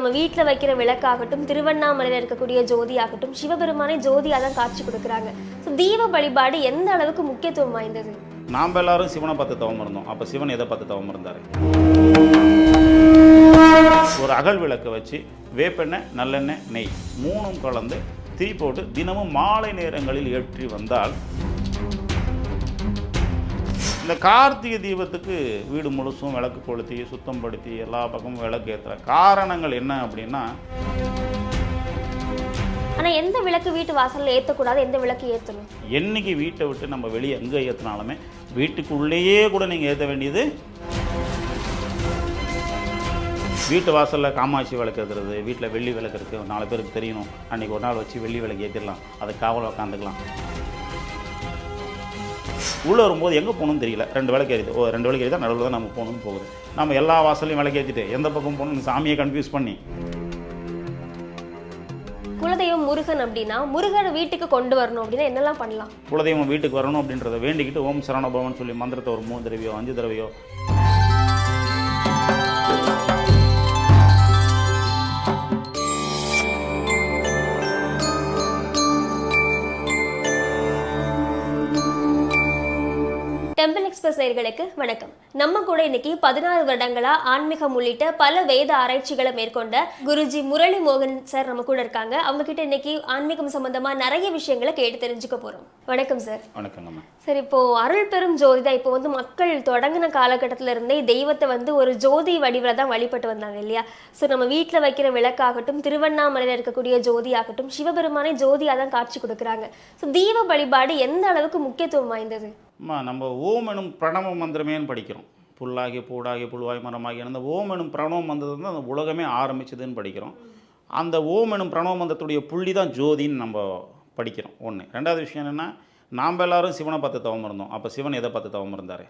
நம்ம வீட்டில் வைக்கிற விளக்காகட்டும் திருவண்ணாமலையில் இருக்கக்கூடிய ஜோதி ஆகட்டும் சிவபெருமானை ஜோதியாக தான் காட்சி கொடுக்குறாங்க. ஸோ தீப வழிபாடு எந்த அளவுக்கு முக்கியத்துவம் வாய்ந்தது? நாம் எல்லாரும் சிவனை பார்த்து தவம் இருந்தோம். அப்போ சிவன் எதை பார்த்து தவம் இருந்தார்? ஒரு அகல் விளக்கு வச்சு வேப்பெண்ணெய் நல்லெண்ணெய் நெய் மூணும் கலந்து தீ போட்டு தினமும் மாலை நேரங்களில் ஏற்றி வந்தால் இந்த கார்த்திகை தீபத்துக்கு வீடு முழுசும் விளக்கு கொளுத்தி சுத்தம் படுத்தி எல்லா பக்கமும் விளக்கு ஏற்றுற காரணங்கள் என்ன அப்படின்னா ஆனால் எந்த விளக்கு வீட்டு வாசலில் ஏற்றக்கூடாது எந்த விளக்கு ஏற்றணும் என்னைக்கு வீட்டை விட்டு நம்ம வெளியே எங்கே ஏற்றினாலுமே வீட்டுக்குள்ளேயே கூட நீங்கள் ஏற்ற வேண்டியது வீட்டு வாசலில் காமாட்சி விளக்கு ஏற்றுறது வீட்டில் வெள்ளி விளக்கு இருக்குது நாலு பேருக்கு தெரியணும். அன்றைக்கி ஒரு நாள் வச்சு வெள்ளி விளக்கு ஏற்றிடலாம் அதை காவல் உட்காந்துக்கலாம். உள்ளே வரும்போது எங்கே போகணும்னு தெரியல. ரெண்டு விளக்கு எரியுது ஓ ரெண்டு விளக்கு எரியுதா நடுவில் தான் நம்ம போகணும்னு போகுது. நம்ம எல்லா வாசலையும் விளக்கு ஏற்றிட்டு எந்த பக்கம் போகணும்னு சாமியை கன்ஃபியூஸ் பண்ணி. குலதெய்வம் முருகன் அப்படின்னா முருகனை வீட்டுக்கு கொண்டு வரணும் அப்படின்னா என்னெல்லாம் பண்ணலாம்? குலதெய்வம் வீட்டுக்கு வரணும் அப்படின்றத வேண்டிக்கிட்டு ஓம் சரணபவன் சொல்லி மந்திரத்தை ஒரு மூணு தடவையோ அஞ்சு தடவையோ டெம்பிள் எக்ஸ்பிரஸ் நேயர்களுக்கு வணக்கம். நம்ம கூட இன்னைக்கு பதினாறு வருடங்களா ஆன்மீகம் உள்ளிட்ட பல வேத ஆராய்ச்சிகளை மேற்கொண்ட குருஜி முரளி மோகன் சார் நம்ம கூட இருக்காங்க. அவங்க கிட்ட இன்னைக்கு ஆன்மீகம் சம்பந்தமா நிறைய விஷயங்களை கேட்டு தெரிஞ்சுக்க போறோம். வணக்கம் சார். வணக்கங்கம்மா சார் இப்போ அருள் பெரும் ஜோதி தான். இப்போ வந்து மக்கள் தொடங்கின காலகட்டத்தில இருந்தே தெய்வத்தை வந்து ஒரு ஜோதி வடிவில் தான் வழிபட்டு வந்தாங்க இல்லையா? ஸோ நம்ம வீட்டில் வைக்கிற விளக்காகட்டும் திருவண்ணாமலையில் இருக்கக்கூடிய ஜோதி ஆகட்டும் சிவபெருமானை ஜோதியாக தான் காட்சி கொடுக்குறாங்க. ஸோ தீப வழிபாடு எந்த அளவுக்கு முக்கியத்துவம் வாய்ந்தது? நம்ம ஓம் எனும் பிரணவ மந்திரமேன்னு படிக்கிறோம். புல்லாகி பூடாகி புல்வாய் மரமாகி அந்த ஓம் எனும் பிரணவ மந்திரம் தான் அந்த உலகமே ஆரம்பிச்சதுன்னு படிக்கிறோம். அந்த ஓம் எனும் பிரணவ மந்திரத்துடைய புள்ளி தான் ஜோதின்னு நம்ம படிக்கிறோம். ஒன்று ரெண்டாவது விஷயம் என்னென்னா நாம் எல்லாரும் சிவனை பார்த்து தவம் இருந்தோம் அப்போ சிவன் எதை பார்த்து தவம் இருந்தார்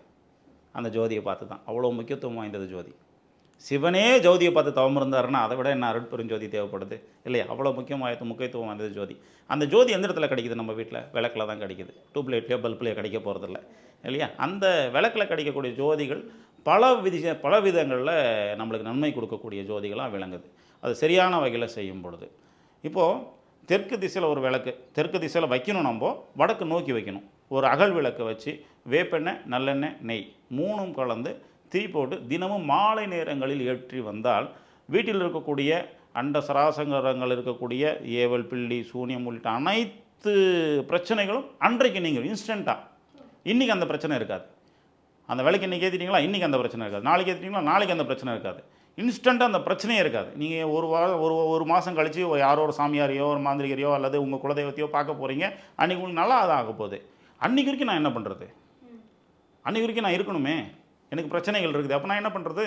அந்த ஜோதியை பார்த்து தான் அவ்வளோ முக்கியத்துவம் வாய்ந்தது ஜோதி. சிவனே ஜோதியை பார்த்து தவம் இருந்தாருன்னா அதை விட என்ன அருட்பெருஞ்சோதி தேவைப்படுது? இல்லையா? அவ்வளோ முக்கியமாக முக்கியத்துவம் வாய்ந்தது ஜோதி. அந்த ஜோதி எந்த இடத்துல கிடைக்குது நம்ம வீட்டில் விளக்கில் தான் கிடைக்குது. டியூப்லைட்லேயோ பல்ப்லையோ கிடைக்க போகிறதில்ல இல்லையா? அந்த விளக்கில் கிடைக்கக்கூடிய ஜோதிகள் பல விதி பல விதங்களில் நம்மளுக்கு நன்மை கொடுக்கக்கூடிய ஜோதிகளாக விளங்குது. அது சரியான வகையில் செய்யும் பொழுது. இப்போது தெற்கு திசையில் ஒரு விளக்கு தெற்கு திசையில் வைக்கணும் நம்ம. வடக்கு நோக்கி வைக்கணும். ஒரு அகல் விளக்கு வச்சு வேப்பெண்ணெய் நல்லெண்ணெய் நெய் மூணும் கலந்து தீ போட்டு தினமும் மாலை நேரங்களில் ஏற்றி வந்தால் வீட்டில் இருக்கக்கூடிய அண்ட சராசங்கரங்கள் இருக்கக்கூடிய ஏவல் பில்லி சூனியம் உள்ளிட்ட அனைத்து பிரச்சனைகளும் அன்றைக்கு நீங்கள் இன்ஸ்டண்ட்டாக இன்றைக்கி அந்த பிரச்சனை இருக்காது. அந்த விலைக்கு இன்றைக்கி ஏற்றிட்டீங்களா இன்றைக்கி அந்த பிரச்சனை இருக்காது. நாளைக்கு ஏற்றிட்டீங்களா நாளைக்கு அந்த பிரச்சனை இருக்காது. இன்ஸ்டண்ட்டாக அந்த பிரச்சனையே இருக்காது. நீங்கள் ஒரு வாரம் ஒரு ஒரு மாதம் கழித்து யாரோ ஒரு சாமியாரையோ ஒரு மாந்திரிகரையோ அல்லது உங்கள் குலதெய்வத்தையோ பார்க்க போகிறீங்க அன்றைக்கி உங்களுக்கு நல்லா அது ஆக போகுது. அன்றைக்கி வரைக்கும் நான் என்ன பண்ணுறது அன்றைக்கி வரைக்கும் நான் இருக்கணுமே. எனக்கு பிரச்சனைகள் இருக்குது. அப்போ நான் என்ன பண்ணுறது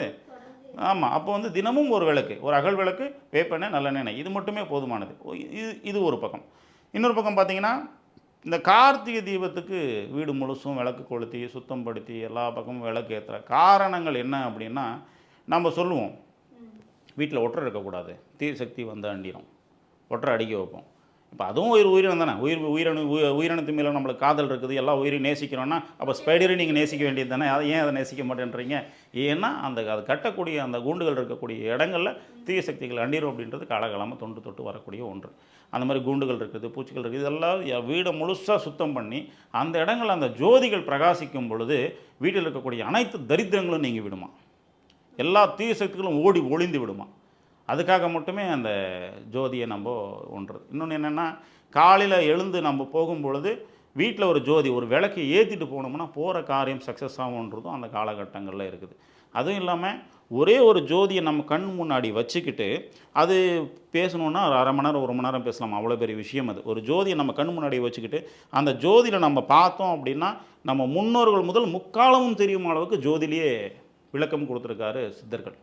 ஆமாம் அப்போ வந்து தினமும் ஒரு விளக்கு ஒரு அகல் விளக்கு வேப்பெண்ணெய் நல்லெண்ணெய் இது மட்டுமே போதுமானது. இது இது ஒரு பக்கம். இன்னொரு பக்கம் பார்த்தீங்கன்னா இந்த கார்த்திகை தீபத்துக்கு வீடு முழுசும் விளக்கு கொளுத்தி சுத்தம் படுத்தி எல்லா பக்கமும் விளக்கு ஏற்றுற காரணங்கள் என்ன அப்படின்னா நம்ம சொல்லுவோம் வீட்டில் ஒற்றை இருக்கக்கூடாது. தீர் சக்தி வந்து அண்டிடும் ஒற்றை அடிக்க வைப்போம். இப்போ அதுவும் ஒரு உயிரினம் தானே? உயிர் உயிரணு உயிரினத்து மேலே நம்மளுக்கு காதல் இருக்குது எல்லா உயிரையும் நேசிக்கிறோன்னா அப்போ ஸ்பைடரையும் நீங்கள் நேசிக்க வேண்டியது தானே? அதை ஏன் அதை நேசிக்க மாட்டேன்றீங்க? ஏன்னா அந்த அது கட்டக்கூடிய அந்த கூண்டுகள் இருக்கக்கூடிய இடங்களில் தீய சக்திகள் அண்டிரும் அப்படின்றது காலகாலமாக தொண்டு தொட்டு வரக்கூடிய ஒன்று. அந்த மாதிரி கூண்டுகள் இருக்குது பூச்சிகள் இருக்குது இதெல்லாம் வீடை முழுசாக சுத்தம் பண்ணி அந்த இடங்களில் அந்த ஜோதிகள் பிரகாசிக்கும் பொழுது வீட்டில் இருக்கக்கூடிய அனைத்து தரித்திரங்களும் நீங்கள் விடுமா? எல்லா தீய சக்திகளும் ஓடி ஒளிந்து விடுமா? அதுக்காக மட்டுமே அந்த ஜோதியை நம்ம ஒன்றது இன்னொன்று என்னென்னா காலையில் எழுந்து நம்ம போகும் பொழுது வீட்டில் ஒரு ஜோதி ஒரு விளக்கு ஏற்றிட்டு போனோம்னா போகிற காரியம் சக்ஸஸ் ஆகுன்றதும் அந்த காலகட்டங்களில் இருக்குது. அதுவும் இல்லாமல் ஒரே ஒரு ஜோதியை நம்ம கண் முன்னாடி வச்சுக்கிட்டு அது பேசணுன்னா அரை மணி நேரம் ஒரு மணி நேரம் பேசலாம். அவ்வளோ பெரிய விஷயம் அது. ஒரு ஜோதியை நம்ம கண் முன்னாடி வச்சுக்கிட்டு அந்த ஜோதியில் நம்ம பார்த்தோம் அப்படின்னா நம்ம முன்னோர்கள் முதல் முக்காலமும் தெரியும் அளவுக்கு ஜோதிலேயே விளக்கம் கொடுத்துருக்காரு சித்தர்கள்.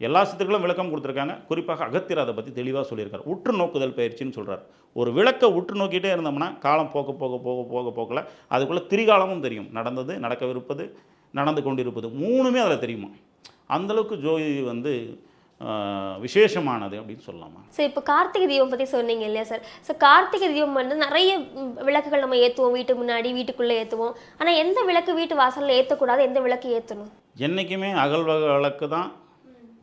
எல்லா சித்தர்களும் விளக்கம் கொடுத்துருக்காங்க. குறிப்பாக அகத்தியர் அதை பற்றி தெளிவாக சொல்லியிருக்காரு. உற்று நோக்குதல் பயிற்சின்னு சொல்கிறார் ஒரு விளக்கை உற்று நோக்கிட்டே இருந்தோம்னா காலம் போக போக போக போக போகல. அதுக்குள்ளே திரிகாலமும் தெரியும். நடந்தது நடக்கவிருப்பது நடந்து கொண்டிருப்பது மூணுமே அதில் தெரியுமா? அந்தளவுக்கு ஜோதி வந்து விசேஷமானது அப்படின்னு சொல்லலாமா? ஸோ இப்போ கார்த்திகை தீபம் பற்றி சொன்னீங்க இல்லையா சார் ஸோ கார்த்திகை தீபம் வந்து நிறைய விளக்குகள் நம்ம ஏற்றுவோம் வீட்டு முன்னாடி வீட்டுக்குள்ளே ஏற்றுவோம் ஆனால் எந்த விளக்கு வீட்டு வாசலில் ஏற்றக்கூடாது எந்த விளக்கு ஏற்றணும் என்றைக்குமே அகல் விளக்கு தான்.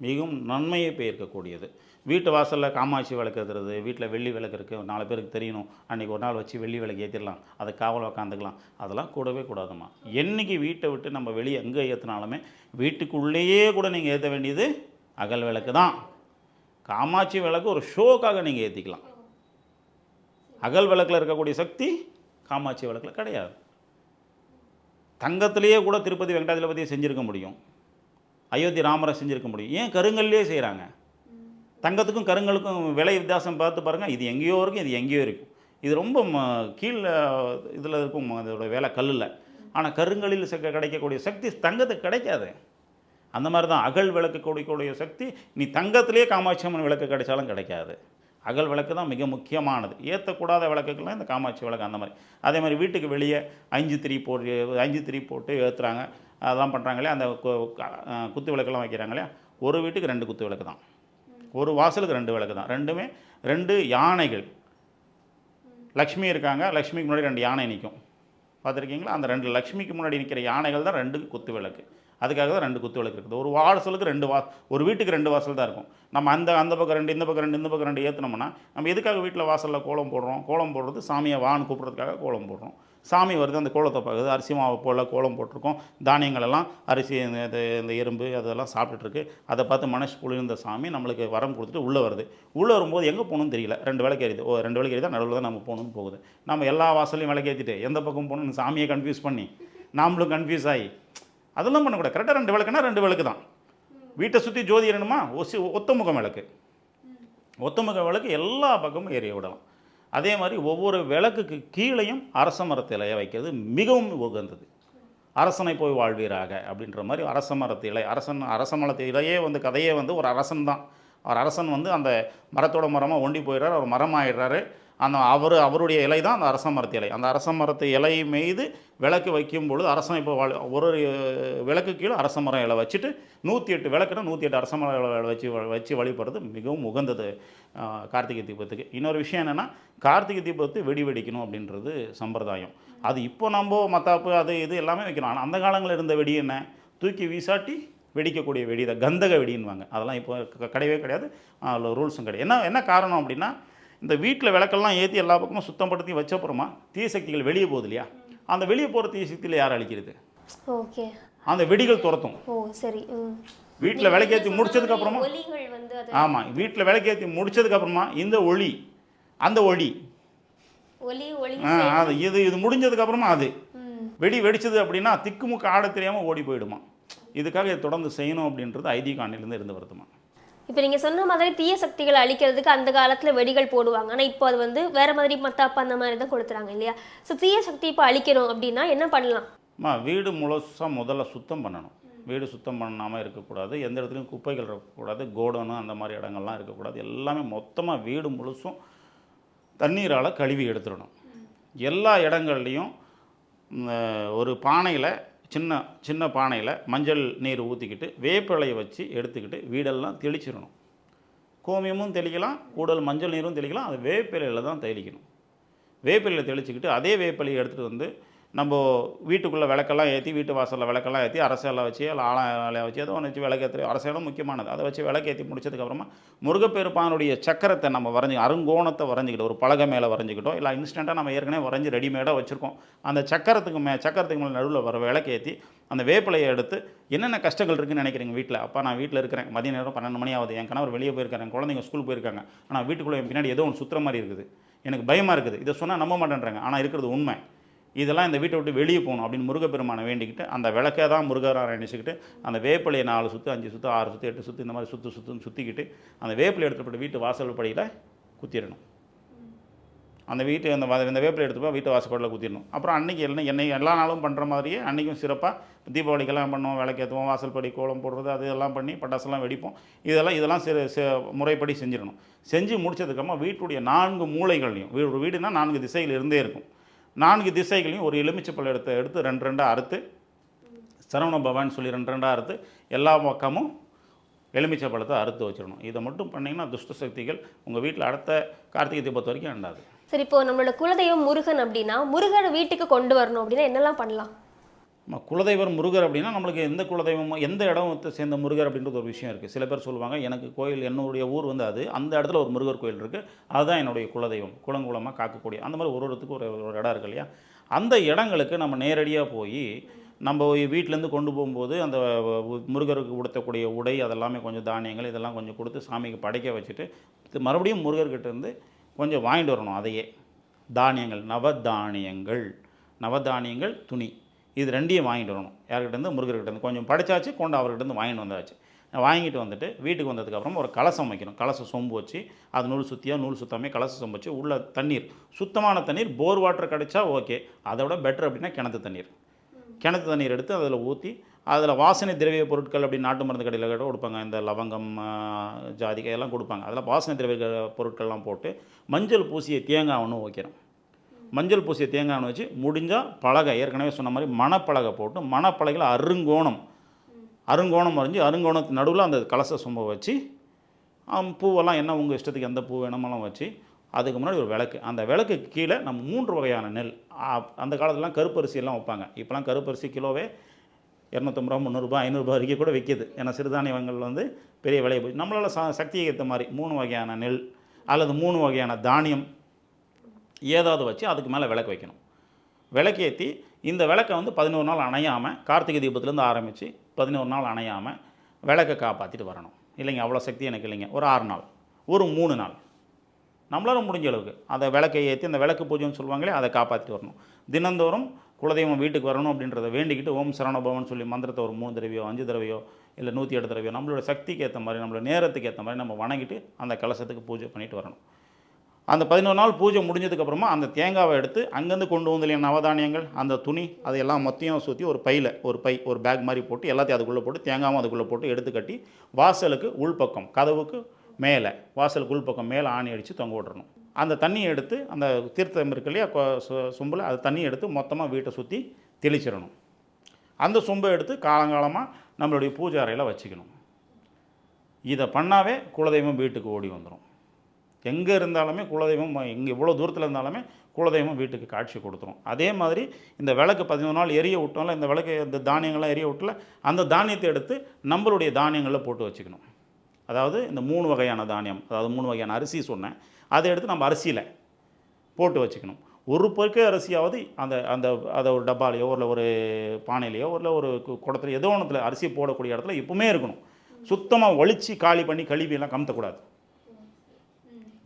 மிகவும் நன்மையை பெயர்க்கக்கூடியது. வீட்டு வாசலில் காமாட்சி விளக்கு ஏற்றுறது வீட்டில் வெள்ளி விளக்கு இருக்குது நாலு பேருக்கு தெரியணும் அன்றைக்கி ஒரு நாள் வச்சு வெள்ளி விளக்கு ஏற்றிடலாம் அதை காவல் உக்காந்துக்கலாம் அதெல்லாம் கூடவே கூடாதும்மா. என்றைக்கு வீட்டை விட்டு நம்ம வெளியே எங்கே ஏற்றினாலுமே வீட்டுக்குள்ளேயே கூட நீங்கள் ஏற்ற வேண்டியது அகல் விளக்கு தான். காமாட்சி விளக்கு ஒரு ஷோக்காக நீங்கள் ஏற்றிக்கலாம் அகல் விளக்கில் இருக்கக்கூடிய சக்தி காமாட்சி விளக்கில் கிடையாது. தங்கத்திலேயே கூட திருப்பதி வெங்கடாஜலபதியை செஞ்சுருக்க முடியும். அயோத்தி ராமரை செஞ்சுருக்க முடியும். ஏன் கருங்கல்லே செய்கிறாங்க தங்கத்துக்கும் கருங்கலுக்கும் விலை வித்தியாசம் பார்த்து பாருங்கள் இது எங்கேயோ இருக்கும் இது எங்கேயோ இருக்கும் இது ரொம்ப ம- கீழே இதில் இருக்கும் அதோட வேலை கல்லில். ஆனால் கருங்கல்லில் செ- கிடைக்கக்கூடிய சக்தி தங்கத்துக்கு கிடைக்காது. அந்த மாதிரி தான் அகல் விளக்கு கொடுக்கக்கூடிய சக்தி நீ தங்கத்திலே காமாட்சி அம்மன் விளக்கு கிடைச்சாலும் கிடைக்காது. அகல் விளக்கு தான் மிக முக்கியமானது. ஏற்றக்கூடாத விளக்குக்கெல்லாம் இந்த காமாட்சி விளக்கு அந்த மாதிரி. அதே மாதிரி வீட்டுக்கு வெளியே அஞ்சு திரி போட்டு அஞ்சு திரி போட்டு ஏற்றுறாங்க அதெல்லாம் பண்ணுறாங்களே அந்த கு- குத்து விளக்கெல்லாம் வைக்கிறாங்களே ஒரு வீட்டுக்கு ரெண்டு குத்து விளக்கு தான். ஒரு வாசலுக்கு ரெண்டு விளக்கு தான். ரெண்டுமே ரெண்டு யானைகள். லக்ஷ்மி இருக்காங்க லக்ஷ்மிக்கு முன்னாடி ரெண்டு யானை நிற்கும் பார்த்துருக்கீங்களா? அந்த ரெண்டு லக்ஷ்மிக்கு முன்னாடி நிற்கிற யானைகள் தான் ரெண்டு குத்து விளக்கு. அதுக்காக தான் ரெண்டு குத்து விளக்கு இருக்குது. ஒரு வாசலுக்கு ரெண்டு வா ஒரு வீட்டுக்கு ரெண்டு வாசல் தான் இருக்கும். நம்ம அந்த அந்த பக்கம் ரெண்டு இந்த பக்கம் ரெண்டு இந்த பக்கம் ரெண்டு ஏற்றினோம்னா நம்ம எதுக்காக வீட்டில் வாசலில் கோலம் போடுறோம்? கோலம் போடுறது சாமியை வான்னு கூப்பிட்றதுக்காக கோலம் போடுறோம். சாமி வருது அந்த கோலத்தை பார்க்குது. அரிசி மாவு போல் கோலம் போட்டிருக்கோம். தானியங்கள் எல்லாம் அரிசி இந்த இந்த எறும்பு அதெல்லாம் சாப்பிட்டுருக்கு அதை பார்த்து மனசு குளிர்ந்த சாமி நம்மளுக்கு வரம் கொடுத்துட்டு உள்ளே வருது. உள்ளே வரும்போது எங்கே போகணும்னு தெரியல. ரெண்டு விளக்கு எரியுது. ஓ ரெண்டு விளக்கு தான் நடுவில் தான் நம்ம போகணும்னு போகுது. நம்ம எல்லா வாசலையும் விளக்கு ஏற்றிட்டு எந்த பக்கம் போகணும்னு சாமியை கன்ஃபியூஸ் பண்ணி. நாமளும் கன்ஃபியூஸ் ஆகி அதெல்லாம் பண்ணக்கூடாது. கரெக்டாக ரெண்டு விளக்குனா ரெண்டு விளக்கு தான். வீட்டை சுற்றி ஜோதி எறணுமா ஒசி ஒத்தமுகம் விளக்கு. ஒத்தமுக விளக்கு எல்லா பக்கமும் ஏறிய விடலாம். அதே மாதிரி ஒவ்வொரு விளக்குக்கு கீழேயும் அரச மரத்து இலையை வைக்கிறது மிகவும் உகந்தது. அரசனை போய் வாழ்வீராக அப்படின்ற மாதிரி அரச மரத்து இலை அரசன் அரச மரத்து இலையே வந்து கதையே வந்து ஒரு அரசன் தான். ஒரு அரசன் வந்து அந்த மரத்தோட மரமாக ஒண்டி போயிடுறாரு அவர் மரமாயிடுறாரு. அந்த அவர் அவருடைய இலை தான் அந்த அரச மரத்து இலை. அந்த அரச மரத்து இலை மீது விளக்கு வைக்கும் பொழுது அரசன் இப்போ ஒரு விளக்கு கீழே அரச மரம் இலை வச்சுட்டு நூற்றி எட்டு விளக்குனா நூற்றி எட்டு அரச மரம் இலை வச்சு வச்சு வழிபடுறது மிகவும் உகந்தது கார்த்திகை தீபத்துக்கு. இன்னொரு விஷயம் என்னென்னா கார்த்திகை தீபத்து வெடி வெடிக்கணும் அப்படின்றது சம்பிரதாயம். அது இப்போ நம்ம மத்தாப்பு அது இது எல்லாமே வைக்கணும். ஆனால் அந்த காலங்களில் இருந்த வெடி என்ன? தூக்கி வீசாட்டி வெடிக்கக்கூடிய வெடி தான். கந்தக வெடின்வாங்க அதெல்லாம் இப்போ க- கிடையவே கிடையாது. அதில் ரூல்ஸும் கிடையாது. என்ன என்ன காரணம் அப்படின்னா இந்த வீட்டில் விளக்கெல்லாம் ஏற்றி எல்லா பக்கமும் சுத்தப்படுத்தி வச்சப்புறமா தீய சக்திகள் வெளியே போகுது இல்லையா? அந்த வெளியே போகிற தீய சக்தியில் யார் அழிக்கிறது? ஓகே. அந்த வெடிகள் துரத்தும். ஓ சரி. வீட்டில் விளக்கேற்றி முடிச்சதுக்கு அப்புறமா ஒலிகள் வந்து அது ஆமாம் வீட்டில் விளக்கேற்றி முடிச்சதுக்கு அப்புறமா இந்த ஒளி அந்த ஒளி. அது இது இது முடிஞ்சதுக்கு அப்புறமா அது. வெடி வெடிச்சது அப்படின்னா திக்குமுக்கு ஆட தெரியாமல் ஓடி போயிடுமா. இதுக்காக இதை தொடர்ந்து செய்யணும் அப்படின்றது ஐதீக ஆண்டிலிருந்து இருந்து வருதுமா. இப்போ நீங்க சொன்ன மாதிரி தீய சக்திகளை அழிக்கிறதுக்கு அந்த காலத்துல வெடிகள் போடுவாங்க. ஆனா இப்போ அது வந்து வேற மாதிரி மத்தாப்பு அந்த மாதிரி தான் கொடுத்துறாங்க இல்லையா? ஸோ தீய சக்தி இப்போ அழிக்கணும் அப்படின்னா என்ன பண்ணலாம்? அம்மா வீடு முழுசாக முதல்ல சுத்தம் பண்ணணும். வீடு சுத்தம் பண்ணாமல் இருக்கக்கூடாது எந்த இடத்துலையும் குப்பைகள் இருக்கக்கூடாது கோடனு அந்த மாதிரி இடங்கள்லாம் இருக்கக்கூடாது. எல்லாமே மொத்தமாக வீடு முழுசும் தண்ணீரால் கழுவி எடுத்துடணும். எல்லா இடங்கள்லையும் ஒரு பானையில் சின்ன சின்ன பானையில் மஞ்சள் நீர் ஊற்றிக்கிட்டு வேப்பிலையை வச்சு எடுத்துக்கிட்டு வீடெல்லாம் தெளிச்சிடணும். கோமியமும் தெளிக்கலாம் கூடல் மஞ்சள் நீரும் தெளிக்கலாம் அது வேப்பிலையில் தான் தெளிக்கணும். வேப்பிலையில் தெளிச்சுக்கிட்டு அதே வேப்பிலையை எடுத்துகிட்டு வந்து நம்ம வீட்டுக்குள்ளே விளக்கெல்லாம் ஏற்றி வீட்டு வாசலில் விளக்கெல்லாம் ஏற்றி அரசியலை வச்சு இல்லை ஆலையை வச்சு ஏதோ ஒன்று வச்சு விளக்கேற்றி அரசியலும் முக்கியமானது. அதை வச்சு விளக்கேற்றி முடிச்சதுக்கப்புறமா முருகப்பெருப்பானுடைய சக்கரத்தை நம்ம வரைஞ்சி அருங்கோணத்தை வரைஞ்சிக்கிட்டோம் ஒரு பலகை மேலே வரைஞ்சிக்கிட்டோம் இல்லை இன்ஸ்டண்ட்டாக நம்ம ஏற்கனவே வரைஞ்சி ரெடிமேடாக வச்சுருக்கோம். அந்த சக்கரத்துக்கு மே சக்கரத்துக்கு மேலே நடுவில் வர விளக்கேற்றி அந்த வேப்பிலையை எடுத்து என்னென்ன கஷ்டங்கள் இருக்குன்னு நினைக்கிறீங்க வீட்டில் அப்பா நான் வீட்டில் இருக்கிறேன். மதிய நேரம் பன்னெண்டு மணி ஆகுது. என் கணவர் வெளியே போயிருக்கிறேன் குழந்தைங்க ஸ்கூல் போயிருக்காங்க. ஆனால் வீட்டுக்குள்ளே என் பின்னாடி ஏதோ ஒன்று சுற்றுற மாதிரி இருக்குது. எனக்கு பயமாக இருக்குது. இதை சொன்னால் நம்ப மாட்டேன்றாங்க. ஆனால் இருக்கிறது உண்மை. இதெல்லாம் இந்த வீட்டை விட்டு வெளியே போகணும் அப்படின்னு முருகப்பெருமானை வேண்டிக்கிட்டு அந்த விளக்கை தான் முருகராக நினச்சிக்கிட்டு அந்த வேப்பிலையை நாலு சுற்று அஞ்சு சுற்று ஆறு சுற்று எட்டு சுற்று இந்த மாதிரி சுற்று சுற்றுன்னு சுற்றிக்கிட்டு அந்த வேப்பிலை எடுத்துப்பட்ட வீட்டு வாசல் படியில் குத்திடணும். அந்த வீட்டு அந்த இந்த வேப்பிலை எடுத்து போய் வீட்டு வாசப்படியில் குத்திடணும். அப்புறம் அன்றைக்கி என்ன என்னை எல்லா நாளும் பண்ணுற மாதிரியே அன்றைக்கும் சிறப்பாக தீபாவளிக்கெல்லாம் பண்ணுவோம் விளக்கேற்றுவோம் வாசல்படி கோலம் போடுறது அது எல்லாம் பண்ணி பட்டாசுலாம் வெடிப்போம். இதெல்லாம் இதெல்லாம் சிறு சி முறைப்படி செஞ்சிடணும். செஞ்சு முடிச்சதுக்கப்புறமா வீட்டுடைய நான்கு மூளைகள்லையும் வீடு வீடுனா நான்கு திசையில் இருந்தே இருக்கும். நான்கு திசைகளையும் ஒரு எலுமிச்சப்பழம் எடுத்து எடுத்து ரெண்டு ரெண்டாக அறுத்து சரவண பவான்னு சொல்லி ரெண்டு ரெண்டாக அறுத்து எல்லா பக்கமும் எலுமிச்சை பழத்தை அறுத்து வச்சிடணும். இதை மட்டும் பண்ணிங்கன்னா துஷ்ட சக்திகள் உங்கள் வீட்டில் அடுத்த கார்த்திகை தீபத்து வரைக்கும் அண்டாது. சரி இப்போ நம்மளோட குலதெய்வம் முருகன் அப்படின்னா முருகனை வீட்டுக்கு கொண்டு வரணும் அப்படின்னா என்னெல்லாம் பண்ணலாம்? நம்ம குலதெய்வம் முருகர் அப்படின்னா நம்மளுக்கு எந்த குலதெய்வமோ எந்த இடத்தை சேர்ந்த முருகர் அப்படின்றது ஒரு விஷயம் இருக்குது சில பேர் சொல்லுவாங்க எனக்கு கோயில் என்னுடைய ஊர் வந்து அது அந்த இடத்துல ஒரு முருகர் கோயில் இருக்குது அதுதான் என்னுடைய குலதெய்வம். குலங்குலமாக காக்கக்கூடிய அந்த மாதிரி ஒரு இடத்துக்கு ஒரு ஒரு இடம் இருக்கு இல்லையா? அந்த இடங்களுக்கு நம்ம நேரடியாக போய் நம்ம வீட்டிலேருந்து கொண்டு போகும்போது அந்த முருகருக்கு உடுத்தக்கூடிய உடை அதெல்லாமே கொஞ்சம் தானியங்கள் இதெல்லாம் கொஞ்சம் கொடுத்து சாமிக்கு படைக்க வச்சுட்டு மறுபடியும் முருகர்கிட்டேருந்து கொஞ்சம் வாங்கிட்டு வரணும் அதையே. தானியங்கள் நவதானியங்கள். நவதானியங்கள் துணி. இது ரெண்டையும் வாங்கிட்டு வரணும். யார்கிட்ட முருகர்கிட்டேருந்து கொஞ்சம் படைச்சாச்சு கொண்டு அவர்கிட்ட இருந்து வாங்கிட்டு வந்தாச்சு. வாங்கிட்டு வந்துட்டு வீட்டுக்கு வந்ததுக்கப்புறம் ஒரு கலசம் வைக்கணும். கலசம் சொம்பு வச்சு அது நூல் சுற்றியாக நூல் சுத்தாமே கலசம் சொம்பு வச்சு உள்ள தண்ணீர். சுத்தமான தண்ணீர் போர் வாட்டர் கிடைச்சா ஓகே அதை விட பெட்டர் அப்படின்னா கிணத்து தண்ணீர். கிணத்து தண்ணீர் எடுத்து அதில் ஊற்றி அதில் வாசனை திரவிய பொருட்கள் அப்படி நாட்டு மருந்து கடையில் கூட கொடுப்பாங்க. இந்த லவங்கம் ஜாதிக்காய் எல்லாம் கொடுப்பாங்க. அதில் வாசனை திரவிய பொருட்கள்லாம் போட்டு மஞ்சள் பூசிய தேங்காய் ஒன்று வைக்கிறோம் மஞ்சள் பூசிய தேங்காய் வச்சு முடிஞ்சால் பலகை ஏற்கனவே சொன்ன மாதிரி மணப்பலகை போட்டு மணப்பலகையில் அருங்கோணம். அருங்கோணம் வரைஞ்சி அருங்கோணத்து நடுவில் அந்த கலச சும்ப வச்சு பூவெல்லாம் என்ன உங்கள் இஷ்டத்துக்கு எந்த பூ வேணுமெல்லாம் வச்சு அதுக்கு முன்னாடி ஒரு விளக்கு. அந்த விளக்குக்கு கீழே நம்ம மூன்று வகையான நெல். அந்த காலத்துலலாம் கருப்பரிசி எல்லாம் வைப்பாங்க. இப்போலாம் கருப்பரிசி கிலோவே இரநூத்தம்பது ரூபா முந்நூறுரூபா ஐநூறுரூபா வரைக்கும் கூட விற்கிது ஏன்னா சிறுதானியங்கள் வந்து பெரிய விலை போச்சு நம்மளால் ச சக்தியை ஏற்ற மாதிரி மூணு வகையான நெல் அல்லது மூணு வகையான தானியம் ஏதாவது வச்சு அதுக்கு மேலே விளக்கு வைக்கணும். விளக்கேற்றி இந்த விளக்கை வந்து பதினோரு நாள் அணையாமல் கார்த்திகை தீபத்துலேருந்து ஆரம்பித்து பதினோரு நாள் அணையாமல் விளக்கை காப்பாற்றிட்டு வரணும். இல்லைங்க அவ்வளோ சக்தி எனக்கு இல்லைங்க. ஒரு ஆறு நாள் ஒரு மூணு நாள். நம்மளால முடிஞ்ச அளவுக்கு அதை விளக்கை ஏற்றி அந்த விளக்கு பூஜைன்னு சொல்லுவாங்களே அதை காப்பாற்றிட்டு வரணும். தினந்தோறும் குலதெய்வம் வீட்டுக்கு வரணும் அப்படின்றத வேண்டிக்கிட்டு ஓம் சரணபவன் சொல்லி மந்திரத்தை ஒரு மூணு தடவையோ அஞ்சு தடவையோ இல்லை நூற்றி எட்டு தடவையோ நம்மளோட சக்திக்கு ஏற்ற மாதிரி நம்மளோட நேரத்துக்கு ஏற்ற மாதிரி நம்ம வணங்கிட்டு அந்த கலசத்துக்கு பூஜை பண்ணிட்டு வரணும். அந்த பதினோரு நாள் பூஜை முடிஞ்சதுக்கப்புறமா அந்த தேங்காவை எடுத்து அங்கேருந்து கொண்டு வந்து நவதானியங்கள் அந்த துணி அதையெல்லாம் மொத்தையும் சுற்றி ஒரு பையில் ஒரு பை ஒரு பேக் மாதிரி போட்டு எல்லாத்தையும் அதுக்குள்ளே போட்டு தேங்காவும் அதுக்குள்ளே போட்டு எடுத்து கட்டி வாசலுக்கு உள்பக்கம் கதவுக்கு மேலே வாசலுக்கு உள்பக்கம் மேலே ஆணி அடித்து தொங்க விட்றணும் அந்த தண்ணியை எடுத்து அந்த தீர்த்தம் இருக்கு இல்லையா சொம்பில் அது தண்ணியை எடுத்து மொத்தமாக வீட்டை சுற்றி தெளிச்சிடணும். அந்த சொம்பை எடுத்து காலங்காலமாக நம்மளுடைய பூஜை அறையில் வச்சுக்கணும். இதை பண்ணாவே குலதெய்வம் வீட்டுக்கு ஓடி வந்துடும் எங்கே இருந்தாலுமே குலதெய்வம் இங்கே இவ்வளோ தூரத்தில் இருந்தாலுமே குலதெய்வம் வீட்டுக்கு காட்சி கொடுத்துரும். அதே மாதிரி இந்த விளக்கு பதினொரு நாள் எரிய விட்டோம்ல இந்த விளக்கு இந்த தானியங்கள்லாம் எரிய விட்டல அந்த தானியத்தை எடுத்து நம்மளுடைய தானியங்களில் போட்டு வச்சுக்கணும். அதாவது இந்த மூணு வகையான தானியம் அதாவது மூணு வகையான அரிசி சொன்னேன். அதை எடுத்து நம்ம அரிசியில் போட்டு வச்சுக்கணும். ஒரு பருக்கே அரிசியாவது அந்த அந்த அதை ஒரு டப்பாலையோ இல்லை ஒரு பானையிலையோ இல்லை ஒரு கு- குடத்துல ஏதோ ஒன்றத்தில் அரிசி போடக்கூடிய இடத்துல எப்பவுமே இருக்கணும். சுத்தமாக ஒழித்து காலி பண்ணி கழுவி எல்லாம் கமுத்தக்கூடாது.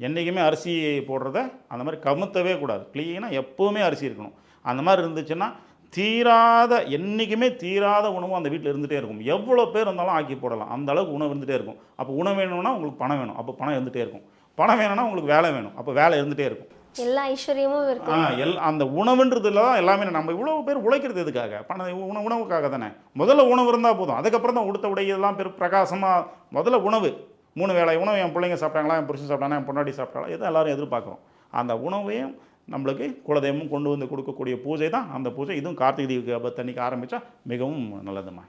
என்றைக்குமே அரிசி போடுறத அந்த மாதிரி கமுத்தவே கூடாது. க்ளீனாக எப்போவுமே அரிசி இருக்கணும். அந்த மாதிரி இருந்துச்சுன்னா தீராத என்றைக்குமே தீராத உணவு அந்த வீட்டில் இருந்துகிட்டே இருக்கும். எவ்வளோ பேர் இருந்தாலும் ஆக்கி போடலாம். அந்த அளவுக்கு உணவு இருந்துகிட்டே இருக்கும். அப்போ உணவு வேணும்னா உங்களுக்கு பணம் வேணும். அப்போ பணம் இருந்துகிட்டே இருக்கும். பணம் வேணும்னா உங்களுக்கு வேலை வேணும். அப்போ வேலை இருந்துகிட்டே இருக்கும். எல்லா ஐஸ்வர்யமும் இருக்கு. ஆ எல் அந்த உணவுன்றதுல தான் எல்லாமே நம்ம இவ்வளோ பேர் உழைக்கிறது எதுக்காக? பணம் உணவு உணவுக்காக தானே? முதல்ல உணவு இருந்தால் போதும். அதுக்கப்புறம் தான் உடுத்த உடை இதெல்லாம் பெரு பிரகாசமாக முதல்ல உணவு. மூணு வேளை உணவு என் பிள்ளைங்க சாப்பிட்டாங்களா என் புருஷன் சாப்பிட்டாங்களா என் பொண்டாட்டி சாப்பிட்டாங்களா இதை எல்லாரும் எதிர்பார்க்குறோம். அந்த உணவையும் நம்மளுக்கு குலதெய்வமும் கொண்டு வந்து கொடுக்கக்கூடிய பூஜை தான். அந்த பூஜை இதுவும் கார்த்திகை தீபத்தன்னைக்கு ஆரம்பித்தா மிகவும் நல்லதுமா